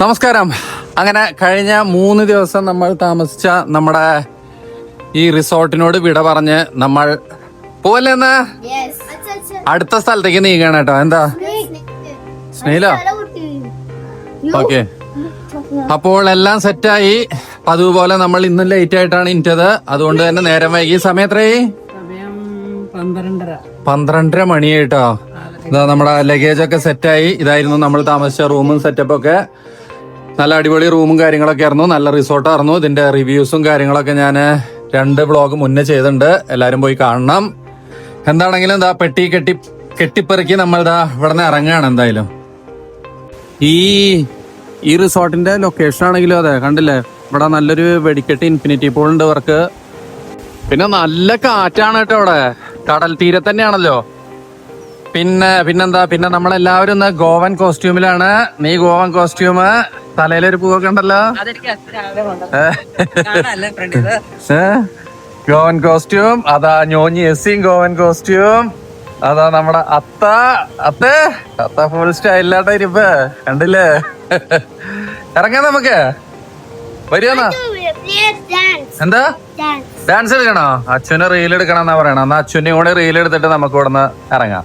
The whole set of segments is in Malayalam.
നമസ്കാരം. അങ്ങനെ കഴിഞ്ഞ മൂന്ന് ദിവസം നമ്മൾ താമസിച്ച നമ്മുടെ ഈ റിസോർട്ടിനോട് വിട പറഞ്ഞ് നമ്മൾ പോവല്ലേ എന്നാ Yes. അടുത്ത സ്ഥലത്തേക്ക് നീങ്ങണം കേട്ടോ. എന്താ? സ്നേഹിലോ? ഓക്കെ അപ്പോൾ എല്ലാം സെറ്റായി. പതിവ് പോലെ നമ്മൾ ഇന്നും ലേറ്റ് ആയിട്ടാണ് ഇന്റത് അതുകൊണ്ട് തന്നെ നേരം വൈകി. സമയം എത്രയായി? സമയം പന്ത്രണ്ടര. പന്ത്രണ്ടര മണിയായിട്ടോ ഇതാ നമ്മുടെ ലഗേജ് ഒക്കെ സെറ്റായി ഇതായിരുന്നു നമ്മൾ താമസിച്ച റൂമും സെറ്റപ്പ് ഒക്കെ. നല്ല അടിപൊളി റൂമും കാര്യങ്ങളൊക്കെ ആയിരുന്നു. നല്ല റിസോർട്ടായിരുന്നു ഇതിന്റെ റിവ്യൂസും കാര്യങ്ങളൊക്കെ ഞാൻ രണ്ട് ബ്ലോഗ് മുന്നേ ചെയ്തിട്ടുണ്ട്. എല്ലാവരും പോയി കാണണം. എന്താണെങ്കിലും എന്താ പെട്ടി കെട്ടി കെട്ടിപ്പെറുക്കി നമ്മൾ ഇതാ ഇവിടെ നിന്ന് ഇറങ്ങുകയാണ് എന്തായാലും. ഈ ഈ റിസോർട്ടിന്റെ ലൊക്കേഷൻ ആണെങ്കിലും അതെ കണ്ടില്ലേ? ഇവിടെ നല്ലൊരു വെടിക്കെട്ട് ഇൻഫിനിറ്റി പൂൾ ഉണ്ട് ഇവർക്ക്. പിന്നെ നല്ല കാറ്റാണ് കേട്ടോ ഇവിടെ. കടൽ തീരെ തന്നെയാണല്ലോ. പിന്നെ പിന്നെന്താ? പിന്നെ നമ്മളെല്ലാവരും ഇന്ന് ഗോവൻ കോസ്റ്റ്യൂമിലാണ് നീ ഗോവൻ കോസ്റ്റ്യൂം തലയിലൊരു പൂവൊക്കെ ഉണ്ടല്ലോ? ഗോവൻ കോസ്റ്റ്യൂം അതാ ഞോഞ്ഞി എസ്സിയും ഗോവൻ കോസ്റ്റ്യൂം. അതാ നമ്മുടെ അത്ത. അത്ത? അത്ത ഫുൾ സ്റ്റൈലിലാട്ട ഇരിപ്പ്. കണ്ടില്ലേ? ഇറങ്ങാം നമുക്ക്. വരുവാന്നാ. എന്താ. ഡാൻസ് എടുക്കണോ? അച്ഛനെ റീൽ എടുക്കണം എന്നാ പറയണം. എന്നാ അച്ഛനും കൂടെ റീൽ എടുത്തിട്ട് നമുക്ക് ഇവിടുന്ന് ഇറങ്ങാം.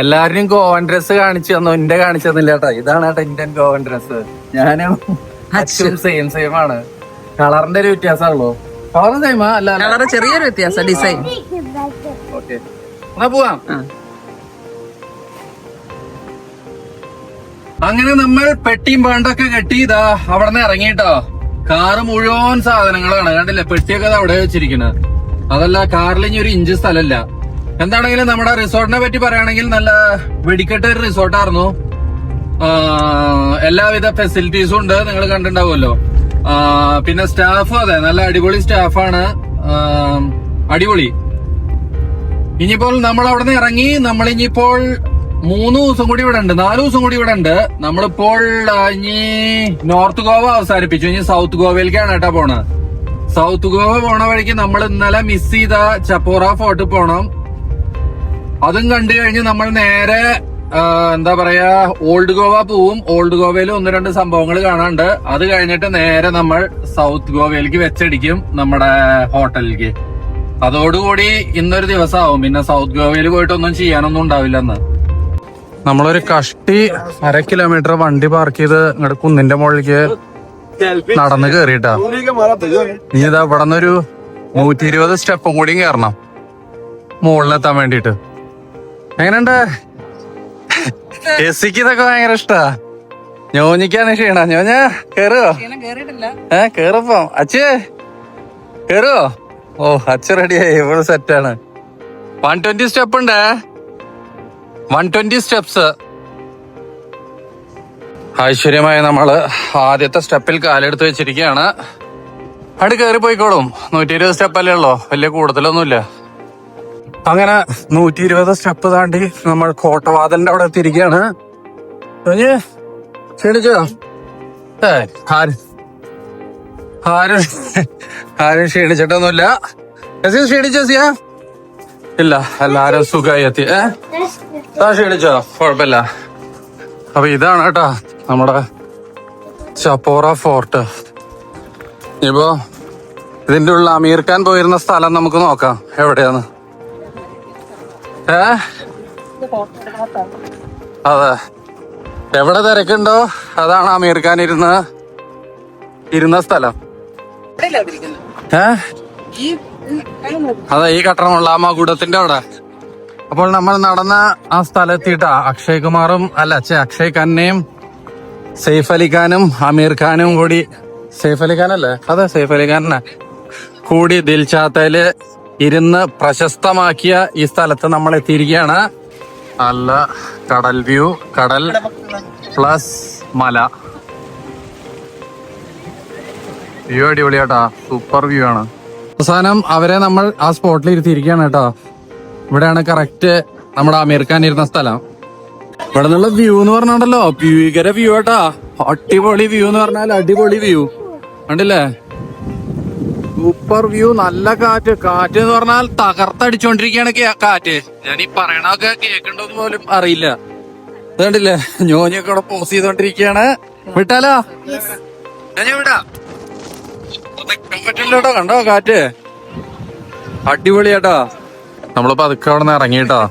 എല്ലാരും ഗോവൻ ഡ്രസ് കാണിച്ചു തന്നു. എന്റെ കാണിച്ചു തന്നില്ല കേട്ടോ. ഇതാണ് കേട്ടോ ഇന്ത്യൻ ഗോവൻ ഡ്രസ് ഞാനും അച്ഛനും സെയിം സെയിം ആണ്. കളറിന്റെ ഒരു വ്യത്യാസമുള്ളൂ കളർ സെയിമാ അല്ല കളറ് ചെറിയൊരു വ്യത്യാസം ഡിസൈൻ ഓക്കെ എന്നാ പോവാം. അങ്ങനെ നമ്മൾ പെട്ടിയും പാണ്ടൊക്കെ കെട്ടി ഇതാ അവിടെ നിന്ന് ഇറങ്ങിട്ടോ കാറ് മുഴുവൻ സാധനങ്ങളാണ്. കണ്ടില്ലേ? പെട്ടിയൊക്കെ അവിടെ വെച്ചിരിക്കുന്നത് അതല്ല കാറിൽ ഇനി ഒരു ഇഞ്ച് സ്ഥലമില്ല. എന്താണെങ്കിലും നമ്മുടെ റിസോർട്ടിനെ പറ്റി പറയുകയാണെങ്കിൽ നല്ല വെടിക്കെട്ട ഒരു റിസോർട്ടായിരുന്നു എല്ലാവിധ ഫെസിലിറ്റീസും ഉണ്ട്. നിങ്ങൾ കണ്ടിട്ടുണ്ടാവുമല്ലോ. പിന്നെ സ്റ്റാഫും അതെ നല്ല അടിപൊളി സ്റ്റാഫാണ്. അടിപൊളി. ഇനിയിപ്പോൾ നമ്മൾ അവിടെ നിന്ന് ഇറങ്ങി നമ്മൾ ഇനിയിപ്പോൾ മൂന്ന് ദിവസം കൂടി ഇവിടെ ഉണ്ട്. നാല് ദിവസം കൂടി ഇവിടെ ഉണ്ട്. നമ്മളിപ്പോൾ ഇനി നോർത്ത് ഗോവ അവസാനിപ്പിച്ചു. ഇനി സൗത്ത് ഗോവയിലേക്കാണ് കേട്ടാ പോണത്. സൗത്ത് ഗോവ പോണ വഴിക്ക് നമ്മൾ ഇന്നലെ മിസ് ചെയ്ത ചപ്പോറ ഫോർട്ട് പോണം. അതും കണ്ടു കഴിഞ്ഞ് നമ്മൾ നേരെ എന്താ പറയാ ഓൾഡ് ഗോവ പോവും. ഓൾഡ് ഗോവയിൽ ഒന്ന് രണ്ട് സംഭവങ്ങൾ കാണാണ്ട് അത് കഴിഞ്ഞിട്ട് നേരെ നമ്മൾ സൗത്ത് ഗോവയിലേക്ക് വെച്ചടിക്കും നമ്മുടെ ഹോട്ടലിലേക്ക്. അതോടുകൂടി ഇന്നൊരു ദിവസമാവും. പിന്നെ സൗത്ത് ഗോവയിൽ പോയിട്ടൊന്നും ചെയ്യാനൊന്നും ഉണ്ടാവില്ല എന്ന് നമ്മളൊരു കഷ്ടി അര കിലോമീറ്റർ വണ്ടി പാർക്ക് ചെയ്ത് ഇങ്ങോട്ട് കുന്നിന്റെ മുകളിലേക്ക് നടന്ന് കേറിട്ടാ നീ ഇതാ ഇവിടെ നിന്നൊരു നൂറ്റി ഇരുപത് സ്റ്റെപ്പും കൂടിയും കയറണം മുകളിലെത്താൻ വേണ്ടിട്ട് എങ്ങനെയുണ്ട്? എസിക്ക് ഇതൊക്കെ ഭയങ്കര ഇഷ്ടാ. ഞോഞ്ഞിക്കാണ് ക്ഷീണ. ഞോഞ്ഞ കേറുവോ? ഏ കേറിപ്പോ അച്ഛേ കേറുവോ? ഓ അച്ഛ റെഡിയായി ഇവിടെ സെറ്റാണ് വൺ ട്വന്റി സ്റ്റെപ്പ് ഉണ്ട്. വൺ ട്വന്റി സ്റ്റെപ്സ് ഐശ്വര്യമായി നമ്മൾ ആദ്യത്തെ സ്റ്റെപ്പിൽ കാലെടുത്ത് വെച്ചിരിക്കുകയാണ്. അവിടെ കയറി പോയിക്കോളും നൂറ്റി ഇരുപത് സ്റ്റെപ്പ് അല്ലേ ഉള്ളോ? വലിയ കൂടുതലൊന്നുമില്ല അങ്ങനെ നൂറ്റി ഇരുപത് സ്റ്റെപ്പ് താണ്ടി നമ്മൾ കോട്ടവാതലിന്റെ അവിടെ എത്തിയിരിക്കുകയാണ്. ക്ഷണിച്ചോ? ഏ ആര് ആരും ആരും ക്ഷീണിച്ചിട്ടൊന്നുമില്ല. ക്ഷീണിച്ചോ സിയ ഇല്ല എല്ലാരും സുഖമായി എത്തി. ഏ? ആ ക്ഷീണിച്ചോ? കുഴപ്പമില്ല. അപ്പൊ ഇതാണ് കേട്ടാ നമ്മുടെ ചപ്പോറ ഫോർട്ട്. ഇപ്പോ ഇതിന്റെ ഉള്ള അമീർ ഖാൻ പോയിരുന്ന സ്ഥലം നമുക്ക് നോക്കാം. എവിടെയാന്ന്? അതെ. എവിടെ തിരക്കുണ്ടോ? അതാണ് അമീർ ഖാൻ ഇരുന്ന ഇരുന്ന സ്ഥലം? ഏ? അതെ ഈ കട്ടണമുള്ള ആ മകുടത്തിന്റെ അവിടെ. അപ്പോൾ നമ്മൾ നടന്ന ആ സ്ഥലത്തിട്ടാ അക്ഷയ് കുമാറും അല്ല അച്ഛ അക്ഷയ് ഖാനെയും സെയ്ഫ് അലി ഖാനും അമീർ ഖാനും കൂടി. സെയ്ഫ് അലി ഖാൻ അല്ലേ അതെ സെയ്ഫ് അലി ഖാനെ കൂടി ദിൽചാത്തയിൽ ഇരുന്ന് പ്രശസ്തമാക്കിയ ഈ സ്ഥലത്ത് നമ്മൾ എത്തിയിരിക്കുകയാണ് നല്ല കടൽ വ്യൂ കടൽ പ്ലസ് മല. വ്യൂ അടിപൊളിയാട്ടാ സൂപ്പർ വ്യൂ ആണ്. അവസാനം അവരെ നമ്മൾ ആ സ്പോട്ടിൽ ഇരുത്തിയിരിക്കുകയാണ് കേട്ടോ. ഇവിടെയാണ് കറക്റ്റ് നമ്മുടെ അമീർ ഖാൻ ഇരുന്ന സ്ഥലം. ഇവിടെ നിന്നുള്ള വ്യൂ എന്ന് പറഞ്ഞാണ്ടല്ലോ ഭീകര വ്യൂ ആട്ടാ. അടിപൊളി വ്യൂ എന്ന് പറഞ്ഞാൽ അടിപൊളി വ്യൂ. കണ്ടില്ലേ? സൂപ്പർ വ്യൂ നല്ല കാറ്റ്. കാറ്റ് എന്ന് പറഞ്ഞാൽ തകർത്തടിച്ചോണ്ടിരിക്കുകയാണ് കേ- കാറ്റ്. ഞാൻ ഈ പറയണൊക്കെ കേൾക്കണ്ടോന്ന് പോലും അറിയില്ല. ഇത് കണ്ടില്ലേ ഞോഞ്ഞൊക്കെ ഇവിടെ പോസ് ചെയ്തോണ്ടിരിക്കുകയാണ് വിട്ടാലോ ഞാൻ വിടാ. പറ്റില്ലോട്ടോ. കണ്ടോ കാറ്റ്? അടിപൊളിയാട്ടോ. നമ്മളിപ്പോ അതൊക്കെ അവിടെ നിന്ന് ഇറങ്ങിട്ടോ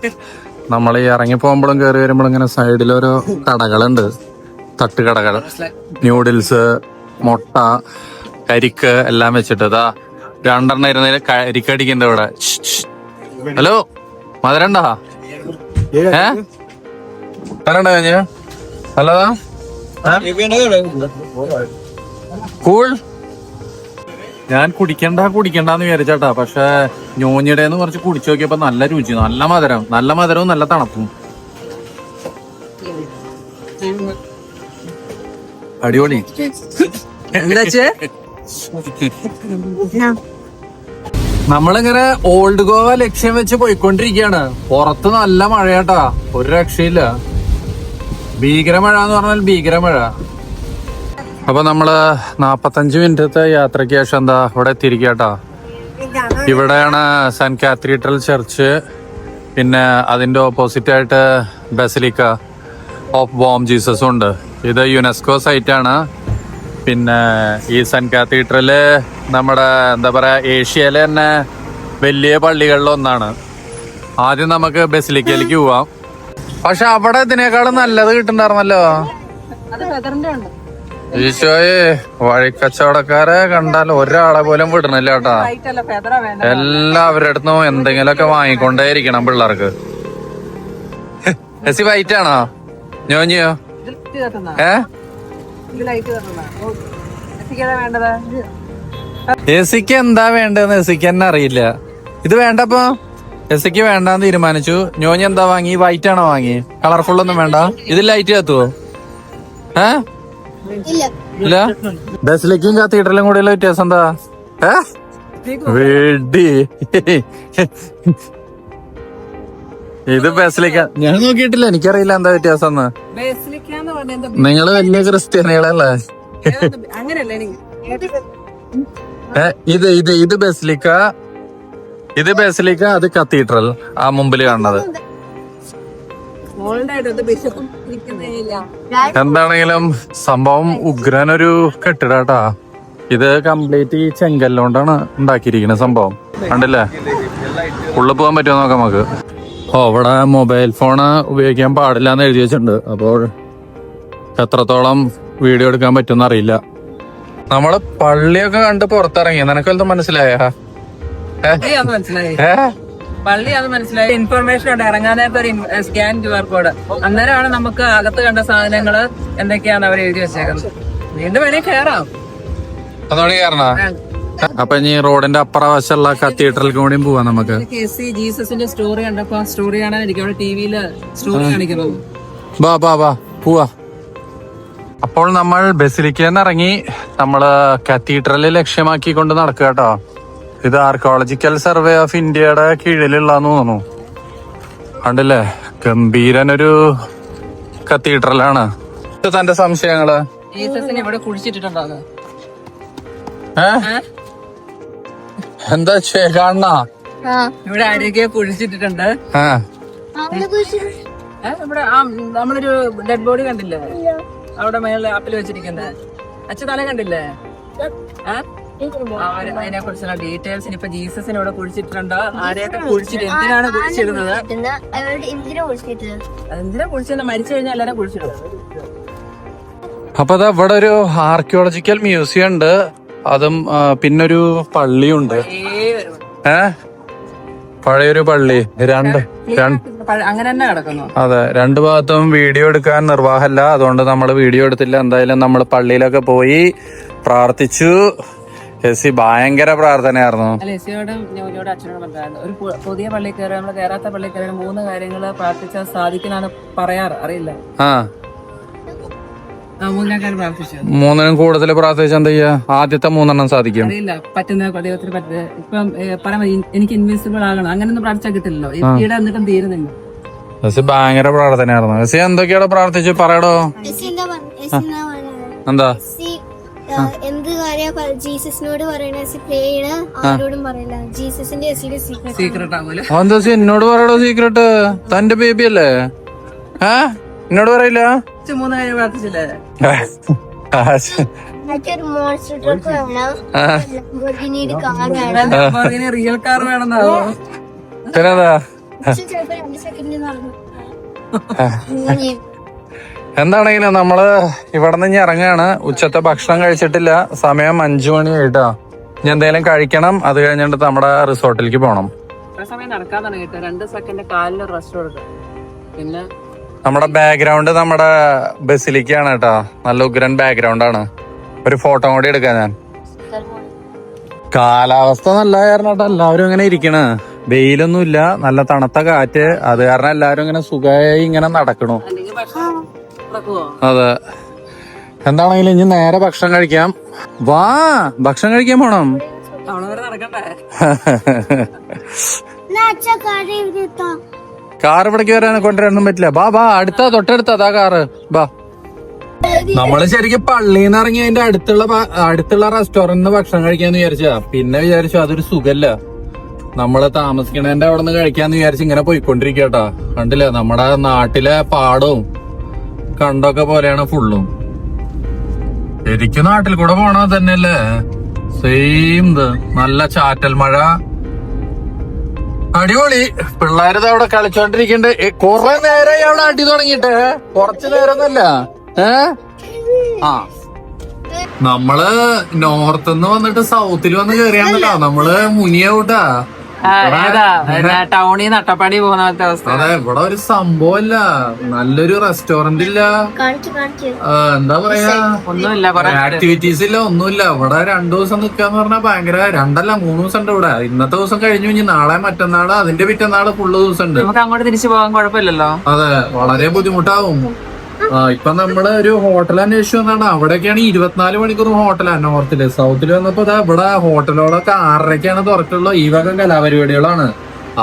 നമ്മൾ ഈ ഇറങ്ങി പോകുമ്പോഴും കയറി വരുമ്പോഴും ഇങ്ങനെ സൈഡിൽ ഓരോ കടകളുണ്ട്. തട്ടുകടകൾ. ന്യൂഡിൽസ് മുട്ട കരിക്ക് എല്ലാം വെച്ചിട്ട് അതാ രണ്ടെണ്ണം ഇരുന്നതിൽ കരിക്കടിക്കണ്ട ഇവിടെ. ഹലോ മധുരണ്ടാ? ഏ? തരണ്ട കഴിഞ്ഞ? നല്ലതാ കൂൾ? ഞാൻ കുടിക്കണ്ട കുടിക്കണ്ടെന്ന് വിചാരിച്ചാട്ടാ. പക്ഷെ ഞോഞ്ഞിടെ കുറച്ച് കുടിച്ചു നോക്കിയപ്പോ നല്ല രുചി നല്ല മധുരം. നല്ല മധുരവും നല്ല തണുപ്പും. അടിപൊളി. എന്താ നമ്മളിങ്ങനെ ഓൾഡ് ഗോവ ലക്ഷ്യം വെച്ച് പോയിക്കൊണ്ടിരിക്കുകയാണ് പുറത്ത് നല്ല മഴയാട്ടാ. ഒരു രക്ഷയില്ല. ഭീകരമഴ എന്ന് പറഞ്ഞാൽ ഭീകരമഴ അപ്പൊ നമ്മൾ നാപ്പത്തഞ്ച് മിനിറ്റത്തെ യാത്രയ്ക്ക് ശേഷം എന്താ ഇവിടെ എത്തിയിരിക്കട്ടാ ഇവിടെയാണ് സെന്റ് കാത്തീഡ്രൽ ചർച്ച് പിന്നെ അതിന്റെ ഓപ്പോസിറ്റ് ആയിട്ട് ബസലിക്ക ഓഫ് ബോം ജീസസും ഉണ്ട്. ഇത് യുനെസ്കോ സൈറ്റ് ആണ്. പിന്നെ ഈ സെന്റ് കാത്തീഡ്രൽ നമ്മുടെ എന്താ പറയാ ഏഷ്യയിലെ തന്നെ വലിയ പള്ളികളിൽ ഒന്നാണ്. ആദ്യം നമുക്ക് ബസിലിക്കയിലേക്ക് പോവാം. പക്ഷെ അവിടെ ഇതിനേക്കാളും നല്ലത് കിട്ടുന്നുണ്ടായിരുന്നല്ലോ? ഈശോയെ വഴിക്കച്ചവടക്കാരെ കണ്ടാൽ ഒരാളെ പോലും വിടണില്ല കേട്ടാ. എല്ലാവരുടെ അടുത്തും എന്തെങ്കിലുമൊക്കെ വാങ്ങിക്കൊണ്ടേ ഇരിക്കണം പിള്ളേർക്ക് എസി വൈറ്റ് ആണോ? ഞോഞ്ഞിയോ ഇത് എത്തിക്കാതെ വേണ്ടത്? എസിക്ക് എന്താ വേണ്ടതെന്ന് എസിക്ക് തന്നെ അറിയില്ല. ഇത് വേണ്ടപ്പോ എസിക്ക് വേണ്ടാന്ന് തീരുമാനിച്ചു. ഞോഞ്ഞ എന്താ വാങ്ങി? വൈറ്റ് ആണോ വാങ്ങി? കളർഫുൾ ഒന്നും വേണ്ട. ഇത് ലൈറ്റ് കത്തുവോ? ഏ? ഇല്ല. ഇല്ല? ബസിലേക്കും കത്തീഡ്രലും കൂടെയുള്ള വ്യത്യാസം എന്താ? ഏ? വെടി. ഇത് ബസിലേക്കാ ഞാൻ നോക്കിയിട്ടില്ല. എനിക്കറിയില്ല എന്താ വ്യത്യാസം എന്ന്. നിങ്ങൾ വലിയ ക്രിസ്ത്യാനികളല്ലേ? ഇത് ഇത് ഇത് ബസിലിക്ക. ഇത് ബസിലിക്ക അത് കത്തീഡ്രൽ. ആ മുമ്പിൽ കാണുന്നത്. എന്താണെങ്കിലും സംഭവം ഉഗ്രനൊരു കെട്ടിടാട്ടാ. ഇത് കംപ്ലീറ്റ് ഈ ചെങ്കല്ലോണ്ടാണ് ഉണ്ടാക്കിയിരിക്കുന്ന സംഭവം. കണ്ടില്ലേ? ഉള്ളിൽ പോകാൻ പറ്റുമോ നോക്കാം നമുക്ക്. ഓ അവിടെ മൊബൈൽ ഫോണ് ഉപയോഗിക്കാൻ പാടില്ല എന്ന് എഴുതി വെച്ചിട്ടുണ്ട്. അപ്പോൾ എത്രത്തോളം വീഡിയോ എടുക്കാൻ പറ്റുമെന്ന് അറിയില്ല. നമ്മൾ പള്ളിയൊക്കെ കണ്ട് പുറത്തിറങ്ങി. നിനക്ക് എന്തോ മനസ്സിലായ? പള്ളി അത് മനസ്സിലായി. ഇൻഫർമേഷൻ ഉണ്ട്. ഇറങ്ങാൻ നേരത്തെ ഒരു സ്കാൻ ക്യു ആർ കോഡ് അന്നേരമാണ് നമുക്ക് അകത്ത് കണ്ട സാധനങ്ങൾ എന്തൊക്കെയാണ് അവർ എഴുതി വെച്ചേക്കുന്നത്. വീണ്ടും വേണേ കയറാം അതോടെ കയറണ അപ്പൊ ഇനി റോഡിന്റെ അപ്പുറ വശമുള്ള കത്തീഡ്രലിൽ കൂടിയും പോവാം നമുക്ക്. ജീസസിന്റെ സ്റ്റോറി കണ്ടപ്പോ സ്റ്റോറി കാണാൻ എനിക്ക് അവിടെ ടിവിയിൽ സ്റ്റോറി കാണിക്കുന്നത്. ബാ ബാ ബാ. പോവാ. അപ്പോൾ നമ്മൾ ബസിലിക്കേന്ന് ഇറങ്ങി. നമ്മൾ ലക്ഷ്യമാക്കി ലക്ഷ്യമാക്കിക്കൊണ്ട് നടക്കുക കേട്ടോ. ഇത് ആർക്കോളജിക്കൽ സർവേ ഓഫ് ഇന്ത്യയുടെ കീഴിലുള്ളതെന്ന് തോന്നുന്നു. കണ്ടില്ലേ? ഗംഭീരനൊരു കത്തീഡ്രലാണ് തന്റെ സംശയങ്ങൾ? ഇവിടെ കുഴിച്ചിട്ടിട്ടുണ്ടോ ഏ? എന്താ കാണണ ഇവിടെ ആരെയൊക്കെ കുഴിച്ചിട്ടിട്ടുണ്ട്. ആ. അവളെ കുറിച്ച് ഇവിടെ ആ നമ്മളൊരു ഡെഡ് ബോഡി കണ്ടില്ലേ? അവിടെ മേളിൽ ആപ്പിൽ വെച്ചിരിക്കുന്നത് അച്ഛൻ തല കണ്ടില്ലേ? അതിനെ കുറിച്ചുള്ള ഡീറ്റെയിൽസ് ഇനിയിപ്പോ ജീസസിനെ ഇവിടെ കുഴിച്ചിട്ടുണ്ട് ആരെയൊക്കെ കുഴിച്ചിട്ട് എന്തിനാണ് കുഴിച്ചിടുന്നത്? അവളുടെ എന്തിനാ കുഴിച്ചിട്ട് മരിച്ചു കഴിഞ്ഞാൽ എല്ലാരും കുഴിച്ചിടും. അപ്പൊ അതാ ഇവിടെ ഒരു ആർക്കിയോളജിക്കൽ മ്യൂസിയം ഉണ്ട്. അതും പിന്നൊരു പള്ളിയുണ്ട്. ഏ? പഴയൊരു പള്ളി. രണ്ട് രണ്ട്. അങ്ങനെ തന്നെ കിടക്കുന്നു. അതെ രണ്ടു ഭാഗത്തും വീഡിയോ എടുക്കാൻ നിർവാഹമല്ല അതുകൊണ്ട് നമ്മൾ വീഡിയോ എടുത്തില്ല. എന്തായാലും നമ്മൾ പള്ളിയിലൊക്കെ പോയി പ്രാർത്ഥിച്ചു. എസി ഭയങ്കര പ്രാർത്ഥനയായിരുന്നു. അല്ല എസിയോടും ഞോനോടും അച്ഛനോടും പറഞ്ഞായിരുന്നു ഒരു പുതിയ പള്ളി കയറി നമ്മൾ കയറാത്ത പള്ളി കയറി മൂന്ന് കാര്യങ്ങൾ പ്രാർത്ഥിച്ചാൽ സാധിക്കുന്നതാണ് പറയാറ്. അറിയില്ല. ആ. മൂന്നിനും കൂടുതൽ പ്രാർത്ഥിച്ച എന്താ ചെയ്യാ? ആദ്യത്തെ മൂന്നെണ്ണം സാധിക്കും. അറിയില്ല. പറ്റുന്ന ദൈവത്തിന് പറ്റുന്നത് ഇപ്പം പറയാൻ എനിക്ക് ഇൻവിസിബിൾ ആകണം. അങ്ങനൊന്നും പ്രാർത്ഥിച്ചാൽ കിട്ടില്ലല്ലോ. ഈടെ എന്നിട്ടും തീരുന്നില്ല. ഭയങ്കര പ്രാർത്ഥനയായിരുന്നു. എസ് എന്തൊക്കെയാണ് പ്രാർത്ഥിച്ചു? പറയടോ. എന്താ എന്താ കാര്യ ജീസസിനോട് പറയണ എസ് പ്രേ ചെയ്യണ ആരോടും പറയില്ല. ജീസസിന്റെ സീക്രട്ട് സീക്രട്ട് ആകൂല എന്താ എന്നോട് പറയടോ സീക്രട്ട് തന്റെ ബേബി അല്ലേ? ഏ? എന്നോട് പറയില്ല? പ്രാർത്ഥിച്ചില്ലേ റിയൽ കാർ വേണമെന്നാവോ? പിന്നെന്താ? എന്താണെങ്കിലും നമ്മൾ ഇവിടെ നിന്ന് ഇറങ്ങാണ്. ഉച്ചത്തെ ഭക്ഷണം കഴിച്ചിട്ടില്ല. സമയം അഞ്ചു മണി ആയിട്ടാ. ഇനി എന്തെങ്കിലും കഴിക്കണം. അത് കഴിഞ്ഞിട്ട് നമ്മുടെ റിസോർട്ടിലേക്ക് പോണം. സമയം നടക്കാൻ തുടങ്ങിയിട്ട് രണ്ട് സെക്കൻഡ് കാലിൽ റെസ്റ്റ് കൊടുക്കും പിന്നെ നമ്മുടെ ബാക്ക്ഗ്രൗണ്ട് നമ്മുടെ ബസിലിക്കാണ് കേട്ടോ. നല്ല ഉഗ്രൻ ബാക്ക്ഗ്രൗണ്ട് ആണ്. ഒരു ഫോട്ടോ കൂടി എടുക്കാൻ ഞാൻ. കാലാവസ്ഥ നല്ല കാരണം കേട്ടോ. എല്ലാവരും ഇങ്ങനെ ഇരിക്കണ്. വെയിലൊന്നുമില്ല. നല്ല തണുത്ത കാറ്റ്. അത് കാരണം എല്ലാവരും ഇങ്ങനെ സുഖമായി ഇങ്ങനെ നടക്കണു. അതെ. എന്താണെങ്കിലും ഇനി നേരെ ഭക്ഷണം കഴിക്കാം. വാ ഭക്ഷണം കഴിക്കാൻ പോണം. നടക്കണ്ടേ? കാർ ഇവിടേക്ക് വരാൻ കൊണ്ടുവരാനൊന്നും പറ്റില്ല. ബാ ബാ അടുത്ത തൊട്ടടുത്ത കാറ്. ബാ. നമ്മൾ ശരിക്കും പള്ളിയിൽ നിന്ന് ഇറങ്ങി അതിന്റെ അടുത്തുള്ള അടുത്തുള്ള റെസ്റ്റോറന്റിൽ ഭക്ഷണം കഴിക്കാന്ന് വിചാരിച്ചാ പിന്നെ വിചാരിച്ചു അതൊരു സുഖല്ല. നമ്മൾ താമസിക്കണേന്റെ അവിടെ നിന്ന് കഴിക്കാന്ന് വിചാരിച്ച് ഇങ്ങനെ പോയിക്കൊണ്ടിരിക്കട്ടാ കണ്ടില്ലേ? നമ്മുടെ നാട്ടിലെ പാടവും കണ്ടൊക്കെ പോലെയാണ് ഫുള്ളും ശരിക്കും നാട്ടിൽ കൂടെ പോണത് തന്നെയല്ലേ? സെയിം നല്ല ചാറ്റൽ മഴ. അടിപൊളി. പിള്ളേരത് അവിടെ കളിച്ചോണ്ടിരിക്കണ്ട്. കുറെ നേരമായി അവിടെ അടി തുടങ്ങിട്ട് കുറച്ചു നേരമൊന്നല്ല ഏ? ആ. നമ്മൾ നോർത്ത് വന്നിട്ട് സൗത്തിൽ വന്ന് കേറിയാണല്ലോ നമ്മൾ മുനിയാവൂട്ടാ. ടൗണിൽ നിന്ന് അട്ടപ്പാടി പോകുന്ന പോലത്തെ അവസ്ഥ? അതെ ഇവിടെ ഒരു സംഭവമല്ല. നല്ലൊരു റെസ്റ്റോറന്റ് ഇല്ല. കാണിച്ചു കാണിച്ചു. ആ, എന്താ പറയാ? ഒന്നുമില്ല കൊറേ ആക്ടിവിറ്റീസ് ഇല്ല ഒന്നുമില്ല. ഇവിടെ രണ്ടു ദിവസം നിൽക്കാന്ന് പറഞ്ഞാൽ ഭയങ്കര രണ്ടല്ല മൂന്ന് ദിവസം ഉണ്ട് ഇവിടെ. ഇന്നത്തെ ദിവസം കഴിഞ്ഞു ഇനി നാളെ മറ്റന്നാൾ അതിന്റെ പിറ്റന്നാൾ ഫുള്ള് ദിവസം ഉണ്ട് നമുക്ക് അങ്ങോട്ട് തിരിച്ചു പോകാൻ കുഴപ്പമില്ലല്ലോ. അതെ വളരെ ബുദ്ധിമുട്ടാവും. ആ ഇപ്പൊ നമ്മൾ ഒരു ഹോട്ടൽ അന്വേഷിച്ചു വന്നാണ്. അവിടെയൊക്കെയാണ് ഇരുപത്തിനാല് മണിക്കൂർ ഹോട്ടലാണ് നോർത്തിൽ സൗത്തിൽ വന്നപ്പോ ദാ ഇവിടെ ഹോട്ടലുകളൊക്കെ ആറരക്കാണ് തുറക്കുള്ളൂ ഈ വക കലാപരിപാടികളാണ്.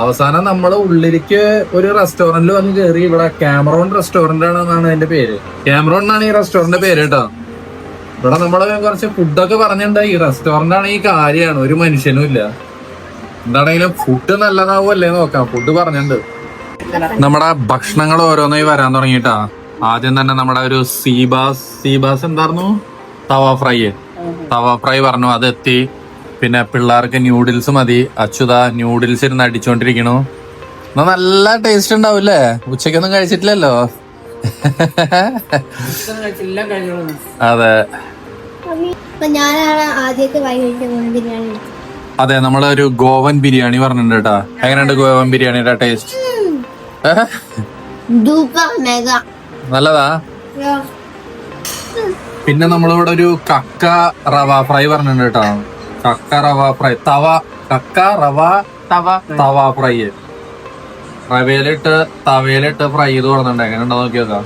അവസാനം നമ്മൾ ഉള്ളിലേക്ക് ഒരു റെസ്റ്റോറന്റിൽ വന്ന് കയറി ഇവിടെ ക്യാമറോൺ റെസ്റ്റോറന്റ് ആണെന്നാണ് അതിന്റെ പേര്. ക്യാമറോൺ എന്നാണ് ഈ റെസ്റ്റോറന്റിന്റെ പേര് കേട്ടോ. ഇവിടെ നമ്മൾ കുറച്ച് ഫുഡൊക്കെ പറഞ്ഞിട്ടുണ്ട്. ഈ റെസ്റ്റോറന്റ് ആണ് ഈ കാര്യമാണ്. ഒരു മനുഷ്യനും ഇല്ല. എന്താണെങ്കിലും ഫുഡ് നല്ലതാവുമല്ലേ നോക്കാം. ഫുഡ് പറഞ്ഞിട്ടുണ്ട്. നമ്മുടെ ഭക്ഷണങ്ങൾ ഓരോന്നായി വരാൻ തുടങ്ങിട്ടാ ആദ്യം തന്നെ നമ്മുടെ ഒരു സീബാസ് സീബാസ് എന്തായിരുന്നു തവ ഫ്രൈ തവ ഫ്രൈ പറഞ്ഞു അതെത്തി. പിന്നെ പിള്ളേർക്ക് ന്യൂഡിൽസ് മതി. അച്യുത ന്യൂഡിൽസ് ഇരുന്ന് അടിച്ചോണ്ടിരിക്കണു. എന്നാ നല്ല ടേസ്റ്റ് ഉണ്ടാവൂല്ലേ ഉച്ചക്കൊന്നും കഴിച്ചിട്ടില്ലല്ലോ? അതെ. അതെ നമ്മളൊരു ഗോവൻ ബിരിയാണി പറഞ്ഞിട്ടുണ്ട് കേട്ടാ. എങ്ങനെയുണ്ട് ഗോവൻ ബിരിയാണിയുടെ ടേസ്റ്റ് സൂപ്പർ മെഗാ. നല്ലതാ? പിന്നെ നമ്മളിവിടെ ഒരു കക്ക റവ ഫ്രൈ പറഞ്ഞിട്ടുണ്ട് കേട്ടോ. കക്ക റവ ഫ്രൈ. തവ. കക്ക റവ തവ തവ ഫ്രൈ. റവയിലിട്ട് തവയിലിട്ട് ഫ്രൈ ചെയ്ത് കൊടുക്കുന്നുണ്ട് എങ്ങനെ ഉണ്ടോ നോക്കി നോക്കാം.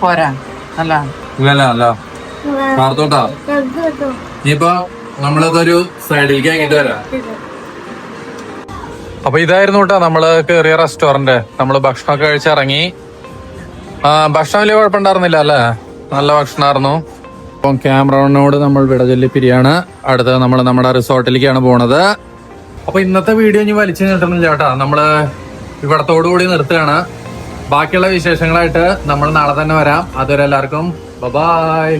പോരാ. അല്ല. ഇല്ലല്ല അല്ല. പാർത്തോട്ടാ. ഇനിയിപ്പോ നമ്മളിതൊരു സൈഡിലേക്ക് അങ്ങോട്ട് വരാം. അപ്പൊ ഇതായിരുന്നു കേട്ടോ നമ്മൾ കേറിയ റെസ്റ്റോറന്റ് നമ്മൾ ഭക്ഷണമൊക്കെ കഴിച്ചിറങ്ങി. ആ ഭക്ഷണം വലിയ കുഴപ്പമുണ്ടായിരുന്നില്ല അല്ലേ? നല്ല ഭക്ഷണമായിരുന്നു. അപ്പം ക്യാമറോണിനോട് നമ്മൾ വിട ചൊല്ലി പിരിയാണ്. അടുത്ത നമ്മൾ നമ്മുടെ റിസോർട്ടിലേക്കാണ് പോണത്. അപ്പൊ ഇന്നത്തെ വീഡിയോ ഇനി വലിച്ചു നീട്ടുന്നില്ല ചേട്ടാ നമ്മൾ ഇവിടത്തോടു കൂടി നിർത്തുകയാണ്. ബാക്കിയുള്ള വിശേഷങ്ങളായിട്ട് നമ്മൾ നാളെ തന്നെ വരാം. അതുവരെ എല്ലാവർക്കും ബൈ